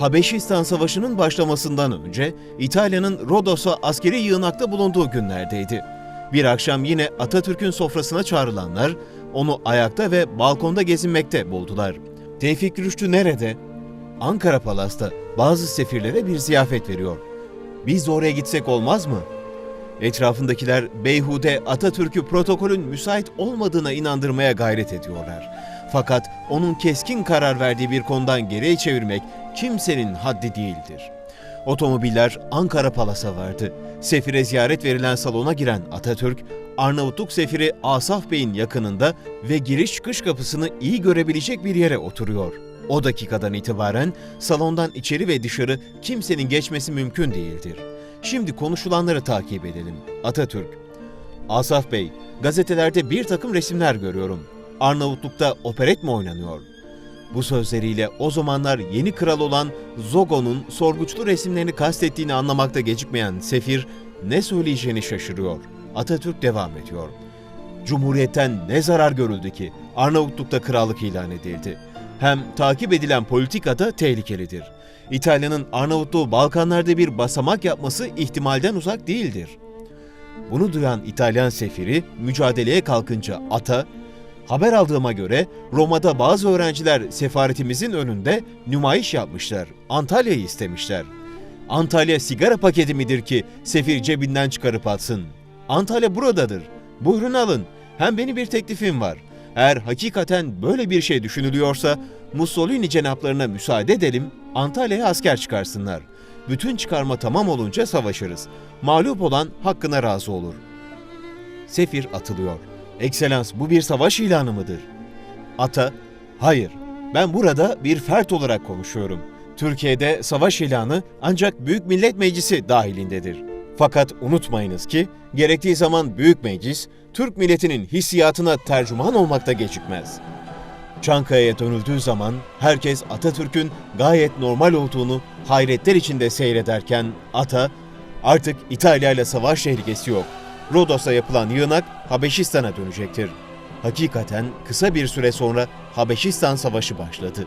Habeşistan Savaşı'nın başlamasından önce İtalya'nın Rodos'a askeri yığınakta bulunduğu günlerdeydi. Bir akşam yine Atatürk'ün sofrasına çağrılanlar onu ayakta ve balkonda gezinmekte buldular. Tevfik Rüştü nerede? Ankara Palas'ta bazı sefirlere bir ziyafet veriyor. Biz de oraya gitsek olmaz mı? Etrafındakiler beyhude Atatürk'ü protokolün müsait olmadığına inandırmaya gayret ediyorlar. Fakat onun keskin karar verdiği bir konudan geriye çevirmek kimsenin haddi değildir. Otomobiller Ankara Palas'a vardı. Sefire ziyaret verilen salona giren Atatürk, Arnavutluk sefiri Asaf Bey'in yakınında ve giriş çıkış kapısını iyi görebilecek bir yere oturuyor. O dakikadan itibaren salondan içeri ve dışarı kimsenin geçmesi mümkün değildir. Şimdi konuşulanları takip edelim. Atatürk, Asaf Bey, gazetelerde bir takım resimler görüyorum. Arnavutluk'ta operet mi oynanıyor? Bu sözleriyle o zamanlar yeni kral olan Zogo'nun sorguçlu resimlerini kastettiğini anlamakta gecikmeyen Sefir ne söyleyeceğini şaşırıyor. Atatürk devam ediyor. Cumhuriyetten ne zarar görüldü ki Arnavutluk'ta krallık ilan edildi. Hem takip edilen politika da tehlikelidir. İtalya'nın Arnavutluğu Balkanlarda bir basamak yapması ihtimalden uzak değildir. Bunu duyan İtalyan sefiri mücadeleye kalkınca ata, haber aldığıma göre Roma'da bazı öğrenciler sefaretimizin önünde nümayiş yapmışlar. Antalya'yı istemişler. Antalya sigara paketi midir ki sefir cebinden çıkarıp atsın? Antalya buradadır. Buyurun alın. Hem benim bir teklifim var. Eğer hakikaten böyle bir şey düşünülüyorsa Mussolini cenaplarına müsaade edelim, Antalya'ya asker çıkarsınlar. Bütün çıkarma tamam olunca savaşırız. Mağlup olan hakkına razı olur. Sefir atılıyor. Ekselans bu bir savaş ilanı mıdır? Ata, hayır. Ben burada bir fert olarak konuşuyorum. Türkiye'de savaş ilanı ancak Büyük Millet Meclisi dahilindedir. Fakat unutmayınız ki gerektiği zaman Büyük Meclis, Türk milletinin hissiyatına tercüman olmakta gecikmez. Çankaya'ya dönüldüğü zaman herkes Atatürk'ün gayet normal olduğunu hayretler içinde seyrederken Ata artık İtalya ile savaş tehlikesi yok. Rodos'a yapılan yığınak Habeşistan'a dönecektir. Hakikaten kısa bir süre sonra Habeşistan Savaşı başladı.